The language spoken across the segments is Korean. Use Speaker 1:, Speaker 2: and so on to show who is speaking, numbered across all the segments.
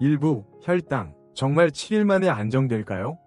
Speaker 1: 일부 혈당 정말 7일 만에 안정될까요?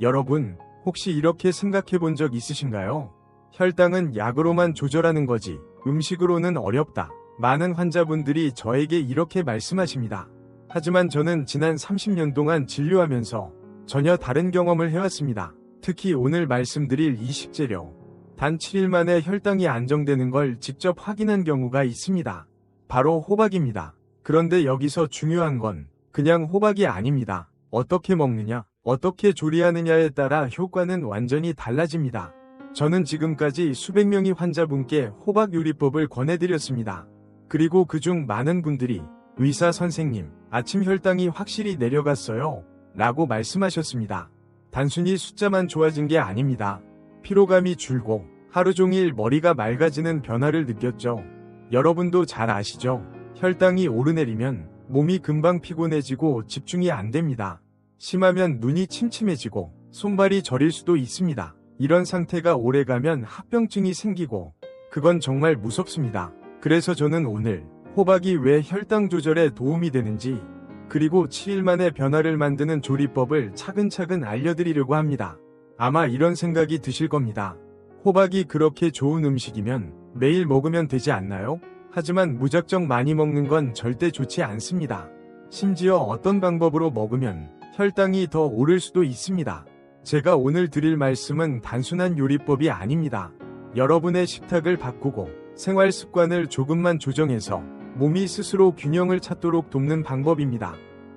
Speaker 1: 여러분 혹시 이렇게 생각해 본 적 있으신가요? 혈당은 약으로만 조절하는 거지 음식으로는 어렵다. 많은 환자분들이 저에게 이렇게 말씀하십니다. 하지만 저는 지난 30년 동안 진료하면서 전혀 다른 경험을 해왔습니다. 특히 오늘 말씀드릴 이 식재료. 단 7일 만에 혈당이 안정되는 걸 직접 확인한 경우가 있습니다. 바로 호박입니다. 그런데 여기서 중요한 건 그냥 호박이 아닙니다. 어떻게 먹느냐, 어떻게 조리하느냐에 따라 효과는 완전히 달라집니다. 저는 지금까지 수백 명의 환자분께 호박 요리법을 권해드렸습니다. 그리고 그중 많은 분들이 의사 선생님, 아침 혈당이 확실히 내려갔어요. 라고 말씀하셨습니다. 단순히 숫자만 좋아진 게 아닙니다. 피로감이 줄고 하루 종일 머리가 맑아지는 변화를 느꼈죠. 여러분도 잘 아시죠? 혈당이 오르내리면 몸이 금방 피곤해지고 집중이 안 됩니다. 심하면 눈이 침침해지고 손발이 저릴 수도 있습니다. 이런 상태가 오래가면 합병증이 생기고 그건 정말 무섭습니다. 그래서 저는 오늘 호박이 왜 혈당 조절에 도움이 되는지 그리고 7일 만에 변화를 만드는 조리법을 차근차근 알려드리려고 합니다. 아마 이런 생각이 드실 겁니다. 호박이 그렇게 좋은 음식이면 매일 먹으면 되지 않나요? 하지만 무작정 많이 먹는 건 절대 좋지 않습니다. 심지어 어떤 방법으로 먹으면 혈당이 더 오를 수도 있습니다. 제가 오늘 드릴 말씀은 단순한 요리법이 아닙니다. 여러분의 식탁을 바꾸고 생활 습관을 조금만 조정해서 몸이 스스로 균형을 찾도록 돕는 방법입니다.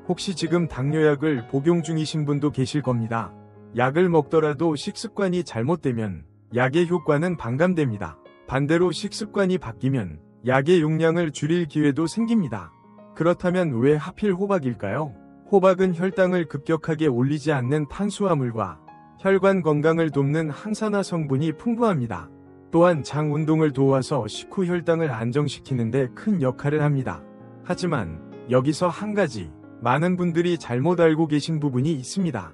Speaker 1: 혹시 지금 당뇨약을 복용 중이신 분도 계실 겁니다. 약을 먹더라도 식습관이 잘못되면 약의 효과는 반감됩니다. 반대로 식습관이 바뀌면 약의 용량을 줄일 기회도 생깁니다. 그렇다면 왜 하필 호박일까요? 호박은 혈당을 급격하게 올리지 않는 탄수화물과 혈관 건강을 돕는 항산화 성분이 풍부합니다. 또한 장 운동을 도와서 식후 혈당을 안정시키는데 큰 역할을 합니다. 하지만 여기서 한 가지 많은 분들이 잘못 알고 계신 부분이 있습니다.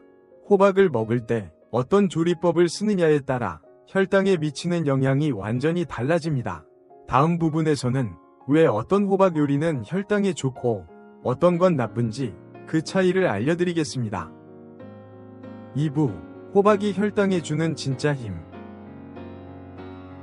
Speaker 1: 호박을 먹을 때 어떤 조리법을 쓰느냐에 따라 혈당에 미치는 영향이 완전히 달라집니다. 다음 부분에서는 왜 어떤 호박 요리는 혈당에 좋고 어떤 건 나쁜지 그 차이를 알려드리겠습니다. 2부 호박이 혈당에 주는 진짜 힘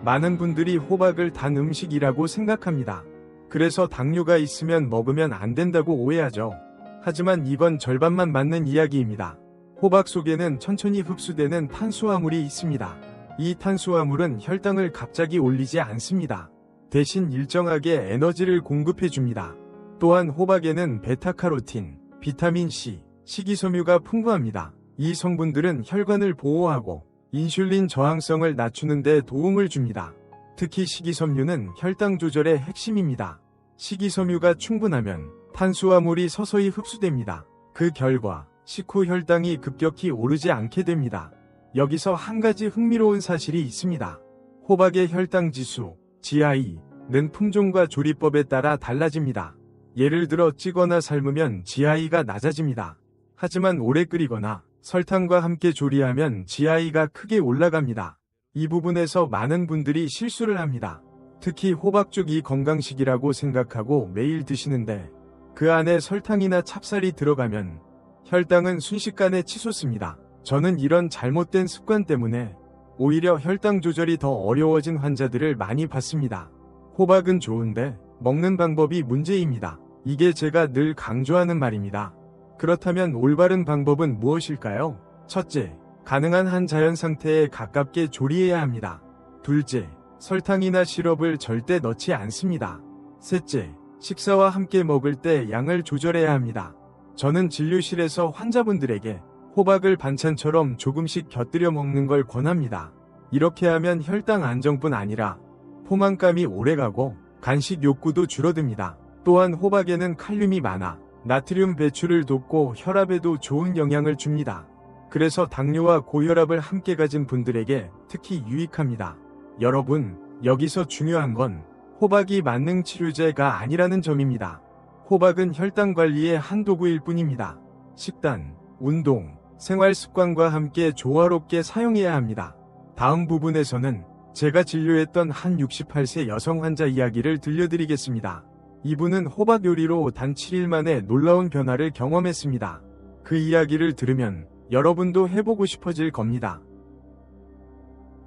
Speaker 1: 많은 분들이 호박을 단 음식이라고 생각합니다. 그래서 당뇨가 있으면 먹으면 안 된다고 오해하죠. 하지만 이건 절반만 맞는 이야기입니다. 호박 속에는 천천히 흡수되는 탄수화물이 있습니다. 이 탄수화물은 혈당을 갑자기 올리지 않습니다. 대신 일정하게 에너지를 공급해 줍니다. 또한 호박에는 베타카로틴, 비타민C, 식이섬유가 풍부합니다. 이 성분들은 혈관을 보호하고 인슐린 저항성을 낮추는 데 도움을 줍니다. 특히 식이섬유는 혈당 조절의 핵심입니다. 식이섬유가 충분하면 탄수화물이 서서히 흡수됩니다. 그 결과 식후 혈당이 급격히 오르지 않게 됩니다. 여기서 한 가지 흥미로운 사실이 있습니다. 호박의 혈당 지수, GI는 품종과 조리법에 따라 달라집니다. 예를 들어 찌거나 삶으면 GI가 낮아집니다. 하지만 오래 끓이거나 설탕과 함께 조리하면 GI가 크게 올라갑니다. 이 부분에서 많은 분들이 실수를 합니다. 특히 호박죽이 건강식이라고 생각하고 매일 드시는데 그 안에 설탕이나 찹쌀이 들어가면 혈당은 순식간에 치솟습니다. 저는 이런 잘못된 습관 때문에 오히려 혈당 조절이 더 어려워진 환자들을 많이 봤습니다. 호박은 좋은데 먹는 방법이 문제입니다. 이게 제가 늘 강조하는 말입니다. 그렇다면 올바른 방법은 무엇일까요? 첫째, 가능한 한 자연 상태에 가깝게 조리해야 합니다. 둘째, 설탕이나 시럽을 절대 넣지 않습니다. 셋째, 식사와 함께 먹을 때 양을 조절해야 합니다. 저는 진료실에서 환자분들에게 호박을 반찬처럼 조금씩 곁들여 먹는 걸 권합니다. 이렇게 하면 혈당 안정뿐 아니라 포만감이 오래가고 간식 욕구도 줄어듭니다. 또한 호박에는 칼륨이 많아 나트륨 배출을 돕고 혈압에도 좋은 영향을 줍니다. 그래서 당뇨와 고혈압을 함께 가진 분들에게 특히 유익합니다. 여러분, 여기서 중요한 건 호박이 만능 치료제가 아니라는 점입니다. 호박은 혈당 관리의 한 도구일 뿐입니다. 식단, 운동, 생활 습관과 함께 조화롭게 사용해야 합니다. 다음 부분에서는 제가 진료했던 한 68세 여성 환자 이야기를 들려드리겠습니다. 이분은 호박 요리로 단 7일 만에 놀라운 변화를 경험했습니다. 그 이야기를 들으면 여러분도 해보고 싶어질 겁니다.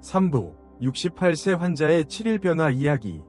Speaker 1: 3부 68세 환자의 7일 변화 이야기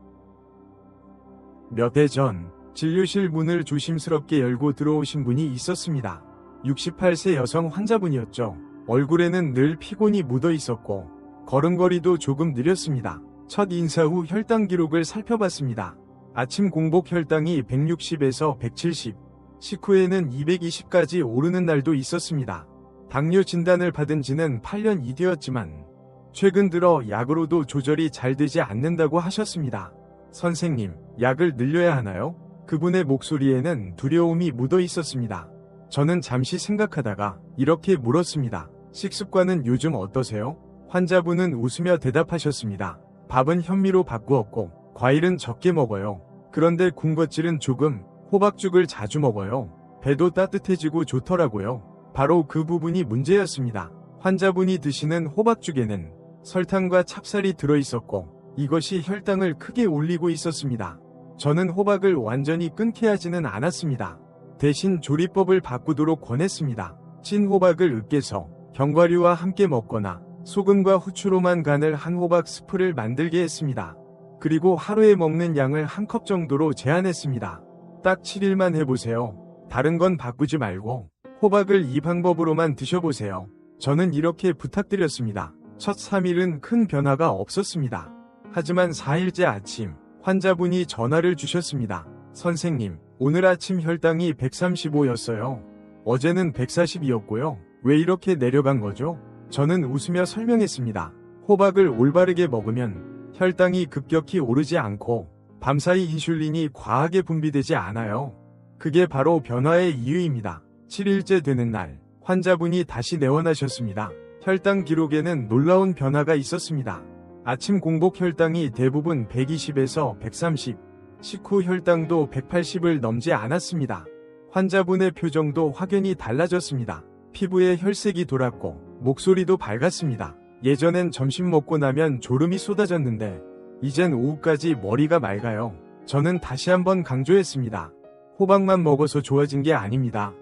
Speaker 1: 몇 해 전 진료실 문을 조심스럽게 열고 들어오신 분이 있었습니다. 68세 여성 환자분이었죠. 얼굴에는 늘 피곤이 묻어 있었고 걸음걸이도 조금 느렸습니다. 첫 인사 후 혈당 기록을 살펴봤습니다. 아침 공복 혈당이 160에서 170, 식후에는 220까지 오르는 날도 있었습니다. 당뇨 진단을 받은 지는 8년 이 되었지만 최근 들어 약으로도 조절이 잘 되지 않는다고 하셨습니다. 선생님, 약을 늘려야 하나요? 그분의 목소리에는 두려움이 묻어 있었습니다. 저는 잠시 생각하다가 이렇게 물었습니다. 식습관은 요즘 어떠세요? 환자분은 웃으며 대답하셨습니다. 밥은 현미로 바꾸었고, 과일은 적게 먹어요. 그런데 군것질은 조금, 호박죽을 자주 먹어요. 배도 따뜻해지고 좋더라고요. 바로 그 부분이 문제였습니다. 환자분이 드시는 호박죽에는 설탕과 찹쌀이 들어있었고, 이것이 혈당을 크게 올리고 있었습니다. 저는 호박을 완전히 끊게 하지는 않았습니다. 대신 조리법을 바꾸도록 권했습니다. 찐 호박을 으깨서 견과류와 함께 먹거나 소금과 후추로만 간을 한 호박 스프를 만들게 했습니다. 그리고 하루에 먹는 양을 한 컵 정도로 제한했습니다. 딱 7일만 해보세요. 다른 건 바꾸지 말고 호박을 이 방법으로만 드셔보세요. 저는 이렇게 부탁드렸습니다. 첫 3일은 큰 변화가 없었습니다. 하지만 4일째 아침 환자분이 전화를 주셨습니다. 선생님, 오늘 아침 혈당이 135였어요. 어제는 140이었고요. 왜 이렇게 내려간 거죠? 저는 웃으며 설명했습니다. 호박을 올바르게 먹으면 혈당이 급격히 오르지 않고 밤사이 인슐린이 과하게 분비되지 않아요. 그게 바로 변화의 이유입니다. 7일째 되는 날, 환자분이 다시 내원하셨습니다. 혈당 기록에는 놀라운 변화가 있었습니다. 아침 공복 혈당이 대부분 120에서 130, 식후 혈당도 180을 넘지 않았습니다. 환자분의 표정도 확연히 달라졌습니다. 피부에 혈색이 돌았고 목소리도 밝았습니다. 예전엔 점심 먹고 나면 졸음이 쏟아졌는데 이젠 오후까지 머리가 맑아요. 저는 다시 한번 강조했습니다. 호박만 먹어서 좋아진 게 아닙니다.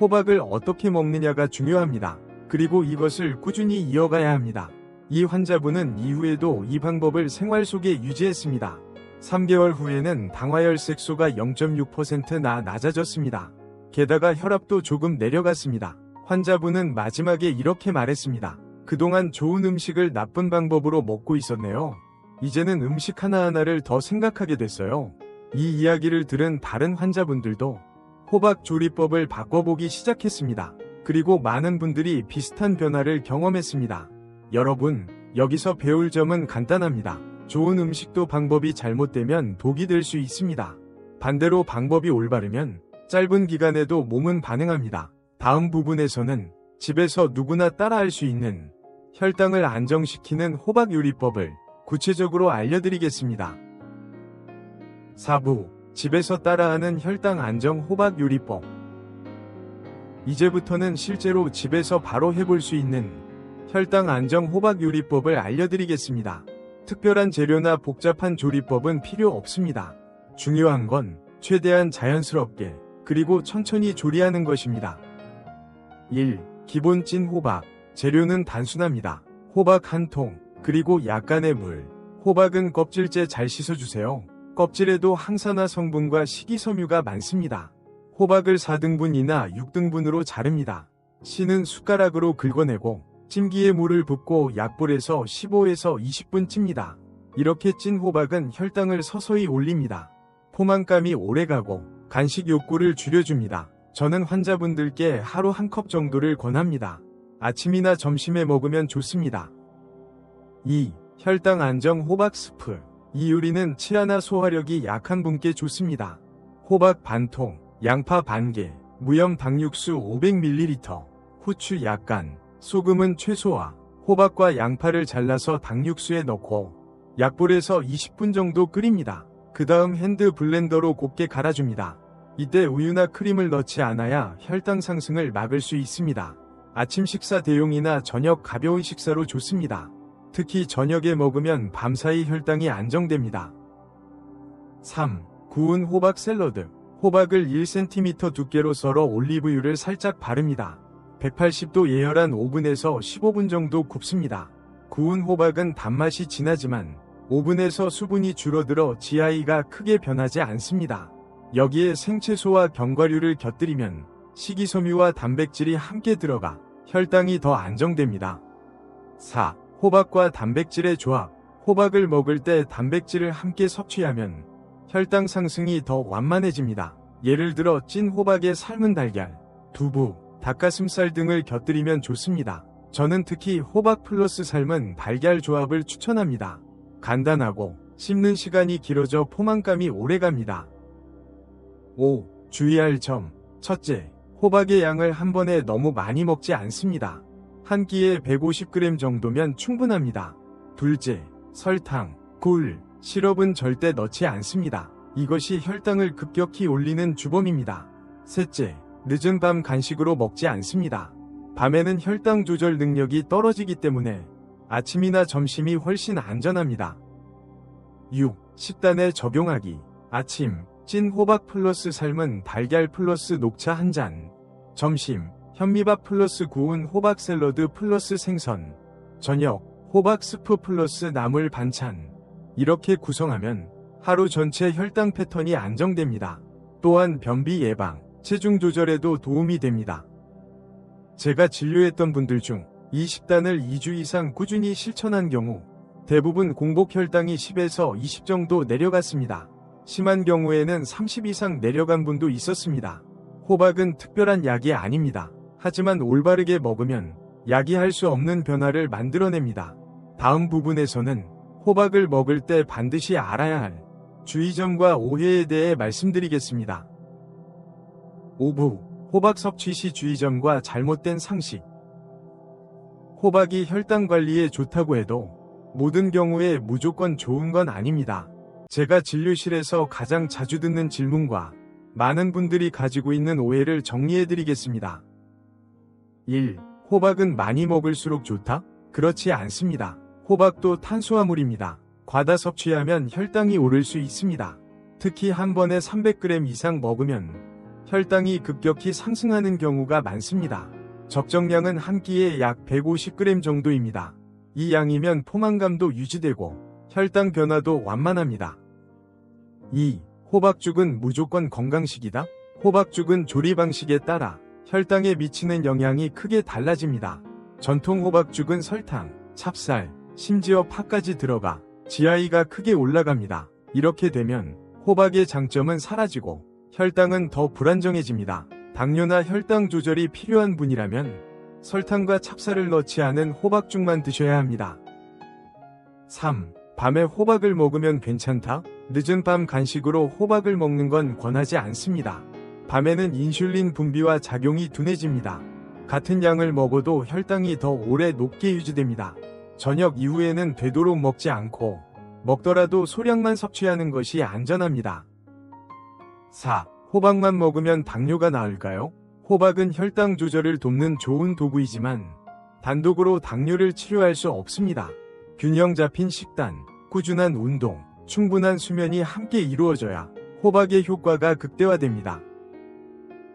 Speaker 1: 호박을 어떻게 먹느냐가 중요합니다. 그리고 이것을 꾸준히 이어가야 합니다. 이 환자분은 이후에도 이 방법을 생활 속에 유지했습니다. 3개월 후에는 당화혈 색 소가 0.6%나 낮아졌습니다. 게다가 혈압도 조금 내려갔습니다. 환자분은 마지막에 이렇게 말했습니다. 그동안 좋은 음식을 나쁜 방법으로 먹고 있었네요. 이제는 음식 하나하나를 더 생각하게 됐어요. 이 이야기를 들은 다른 환자분들도 호박 조리법을 바꿔보기 시작했습니다. 그리고 많은 분들이 비슷한 변화를 경험했습니다. 여러분, 여기서 배울 점은 간단합니다. 좋은 음식도 방법이 잘못되면 독이 될 수 있습니다. 반대로 방법이 올바르면 짧은 기간에도 몸은 반응합니다. 다음 부분에서는 집에서 누구나 따라할 수 있는 혈당을 안정시키는 호박 요리법을 구체적으로 알려드리겠습니다. 4부 집에서 따라하는 혈당 안정 호박 요리법 이제부터는 실제로 집에서 바로 해볼 수 있는 혈당 안정 호박 요리법을 알려드리겠습니다. 특별한 재료나 복잡한 조리법은 필요 없습니다. 중요한 건 최대한 자연스럽게 그리고 천천히 조리하는 것입니다. 1. 기본 찐 호박. 재료는 단순합니다. 호박 한 통, 그리고 약간의 물. 호박은 껍질째 잘 씻어주세요. 껍질에도 항산화 성분과 식이섬유가 많습니다. 호박을 4등분이나 6등분으로 자릅니다. 씨는 숟가락으로 긁어내고 찜기에 물을 붓고 약불에서 15에서 20분 찝니다. 이렇게 찐 호박은 혈당을 서서히 올립니다. 포만감이 오래가고 간식 욕구를 줄여줍니다. 저는 환자분들께 하루 한 컵 정도를 권합니다. 아침이나 점심에 먹으면 좋습니다. 2. 혈당 안정 호박 스프. 이 요리는 치아나 소화력이 약한 분께 좋습니다. 호박 반통, 양파 반개, 무염 당육수 500ml, 후추 약간, 소금은 최소화, 호박과 양파를 잘라서 당육수에 넣고 약불에서 20분 정도 끓입니다. 그 다음 핸드 블렌더로 곱게 갈아줍니다. 이때 우유나 크림을 넣지 않아야 혈당 상승을 막을 수 있습니다. 아침 식사 대용이나 저녁 가벼운 식사로 좋습니다. 특히 저녁에 먹으면 밤사이 혈당이 안정됩니다. 3. 구운 호박 샐러드. 호박을 1cm 두께로 썰어 올리브유를 살짝 바릅니다. 180도 예열한 오븐에서 15분 정도 굽습니다. 구운 호박은 단맛이 진하지만 오븐에서 수분이 줄어들어 GI가 크게 변하지 않습니다. 여기에 생채소와 견과류를 곁들이면 식이섬유와 단백질이 함께 들어가 혈당이 더 안정됩니다. 4. 호박과 단백질의 조합. 호박을 먹을 때 단백질을 함께 섭취하면 혈당 상승이 더 완만해집니다. 예를 들어 찐 호박에 삶은 달걀, 두부, 닭가슴살 등을 곁들이면 좋습니다. 저는 특히 호박 플러스 삶은 달걀 조합을 추천합니다. 간단하고 씹는 시간이 길어져 포만감이 오래갑니다. 5. 주의할 점. 첫째, 호박의 양을 한 번에 너무 많이 먹지 않습니다. 한 끼에 150g 정도면 충분합니다. 둘째, 설탕, 굴, 시럽은 절대 넣지 않습니다. 이것이 혈당을 급격히 올리는 주범입니다. 셋째, 늦은 밤 간식으로 먹지 않습니다. 밤에는 혈당 조절 능력이 떨어지기 때문에 아침이나 점심이 훨씬 안전합니다. 6. 식단에 적용하기. 아침, 찐 호박 플러스 삶은 달걀 플러스 녹차 한 잔. 점심, 현미밥 플러스 구운 호박 샐러드 플러스 생선. 저녁, 호박 스프 플러스 나물 반찬. 이렇게 구성하면 하루 전체 혈당 패턴이 안정됩니다. 또한 변비 예방, 체중 조절에도 도움이 됩니다. 제가 진료했던 분들 중 이 식단을 2주 이상 꾸준히 실천한 경우 대부분 공복 혈당이 10에서 20 정도 내려갔습니다. 심한 경우에는 30 이상 내려간 분도 있었습니다. 호박은 특별한 약이 아닙니다. 하지만 올바르게 먹으면 약이 할 수 없는 변화를 만들어냅니다. 다음 부분에서는 호박을 먹을 때 반드시 알아야 할 주의점과 오해에 대해 말씀드리겠습니다. 5부 호박 섭취 시 주의점과 잘못된 상식 호박이 혈당 관리에 좋다고 해도 모든 경우에 무조건 좋은 건 아닙니다. 제가 진료실에서 가장 자주 듣는 질문과 많은 분들이 가지고 있는 오해를 정리해 드리겠습니다. 1. 호박은 많이 먹을수록 좋다? 그렇지 않습니다. 호박도 탄수화물입니다. 과다 섭취하면 혈당이 오를 수 있습니다. 특히 한 번에 300g 이상 먹으면 혈당이 급격히 상승하는 경우가 많습니다. 적정량은 한 끼에 약 150g 정도입니다. 이 양이면 포만감도 유지되고 혈당 변화도 완만합니다. 2. 호박죽은 무조건 건강식이다? 호박죽은 조리 방식에 따라 혈당에 미치는 영향이 크게 달라집니다. 전통 호박죽은 설탕, 찹쌀, 심지어 파까지 들어가 GI가 크게 올라갑니다. 이렇게 되면 호박의 장점은 사라지고 혈당은 더 불안정해집니다. 당뇨나 혈당 조절이 필요한 분이라면 설탕과 찹쌀을 넣지 않은 호박죽만 드셔야 합니다. 3. 밤에 호박을 먹으면 괜찮다? 늦은 밤 간식으로 호박을 먹는 건 권하지 않습니다. 밤에는 인슐린 분비와 작용이 둔해집니다. 같은 양을 먹어도 혈당이 더 오래 높게 유지됩니다. 저녁 이후에는 되도록 먹지 않고 먹더라도 소량만 섭취하는 것이 안전합니다. 4. 호박만 먹으면 당뇨가 나을까요? 호박은 혈당 조절을 돕는 좋은 도구이지만 단독으로 당뇨를 치료할 수 없습니다. 균형 잡힌 식단, 꾸준한 운동, 충분한 수면이 함께 이루어져야 호박의 효과가 극대화됩니다.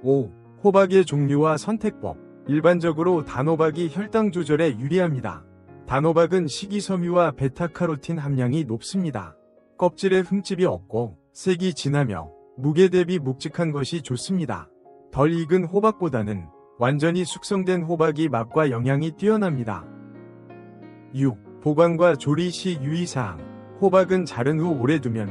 Speaker 1: 5. 호박의 종류와 선택법. 일반적으로 단호박이 혈당 조절에 유리합니다. 단호박은 식이섬유와 베타카로틴 함량이 높습니다. 껍질에 흠집이 없고 색이 진하며 무게 대비 묵직한 것이 좋습니다. 덜 익은 호박보다는 완전히 숙성된 호박이 맛과 영양이 뛰어납니다. 6. 보관과 조리 시 유의사항. 호박은 자른 후 오래 두면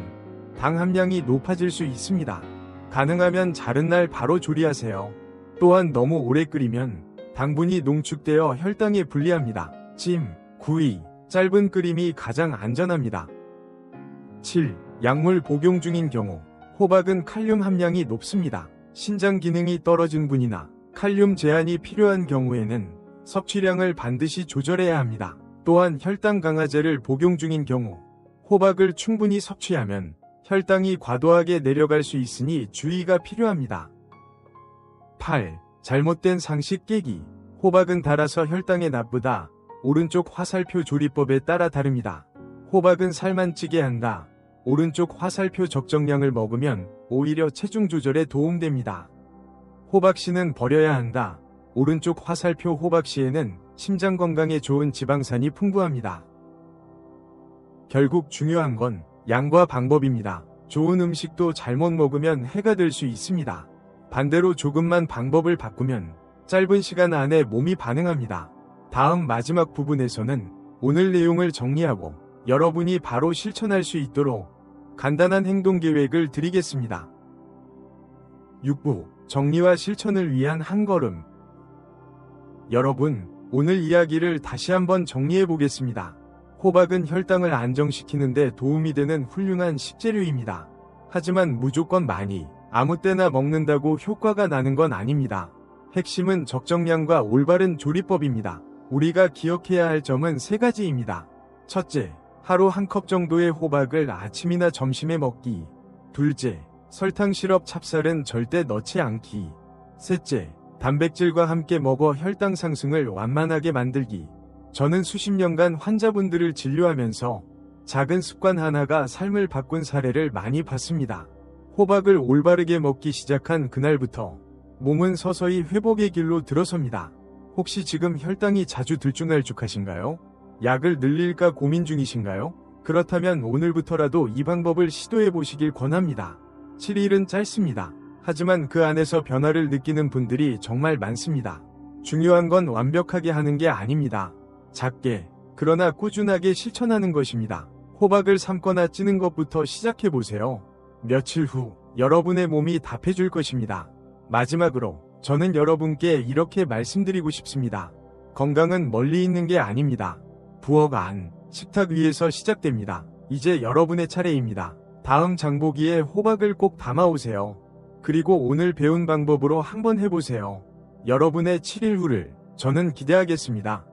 Speaker 1: 당 함량이 높아질 수 있습니다. 가능하면 자른 날 바로 조리하세요. 또한 너무 오래 끓이면 당분이 농축되어 혈당에 불리합니다. 찜, 구이, 짧은 끓임이 가장 안전합니다. 7. 약물 복용 중인 경우 호박은 칼륨 함량이 높습니다. 신장 기능이 떨어진 분이나 칼륨 제한이 필요한 경우에는 섭취량을 반드시 조절해야 합니다. 또한 혈당 강화제를 복용 중인 경우 호박을 충분히 섭취하면 혈당이 과도하게 내려갈 수 있으니 주의가 필요합니다. 8. 잘못된 상식 깨기. 호박은 달아서 혈당에 나쁘다. 오른쪽 화살표 조리법에 따라 다릅니다. 호박은 살만 찌게 한다. 오른쪽 화살표 적정량을 먹으면 오히려 체중 조절에 도움됩니다. 호박씨는 버려야 한다. 오른쪽 화살표 호박씨에는 심장 건강에 좋은 지방산이 풍부합니다. 결국 중요한 건 양과 방법입니다. 좋은 음식도 잘못 먹으면 해가 될 수 있습니다. 반대로 조금만 방법을 바꾸면 짧은 시간 안에 몸이 반응합니다. 다음 마지막 부분에서는 오늘 내용을 정리하고 여러분이 바로 실천할 수 있도록 간단한 행동 계획을 드리겠습니다. 6부 정리와 실천을 위한 한 걸음 여러분, 오늘 이야기를 다시 한번 정리해 보겠습니다. 호박은 혈당을 안정시키는데 도움이 되는 훌륭한 식재료입니다. 하지만 무조건 많이, 아무 때나 먹는다고 효과가 나는 건 아닙니다. 핵심은 적정량과 올바른 조리법입니다. 우리가 기억해야 할 점은 세 가지입니다. 첫째, 하루 한 컵 정도의 호박을 아침이나 점심에 먹기. 둘째, 설탕 시럽 찹쌀은 절대 넣지 않기. 셋째, 단백질과 함께 먹어 혈당 상승을 완만하게 만들기. 저는 수십 년간 환자분들을 진료하면서 작은 습관 하나가 삶을 바꾼 사례를 많이 봤습니다. 호박을 올바르게 먹기 시작한 그날부터 몸은 서서히 회복의 길로 들어섭니다. 혹시 지금 혈당이 자주 들쭉날쭉하신가요? 약을 늘릴까 고민 중이신가요? 그렇다면 오늘부터라도 이 방법을 시도해 보시길 권합니다. 7일은 짧습니다. 하지만 그 안에서 변화를 느끼는 분들이 정말 많습니다. 중요한 건 완벽하게 하는 게 아닙니다. 작게, 그러나 꾸준하게 실천하는 것입니다. 호박을 삶거나 찌는 것부터 시작해 보세요. 며칠 후, 여러분의 몸이 답해줄 것입니다. 마지막으로, 저는 여러분께 이렇게 말씀드리고 싶습니다. 건강은 멀리 있는 게 아닙니다. 부엌 안, 식탁 위에서 시작됩니다. 이제 여러분의 차례입니다. 다음 장보기에 호박을 꼭 담아오세요. 그리고 오늘 배운 방법으로 한번 해보세요. 여러분의 7일 후를 저는 기대하겠습니다.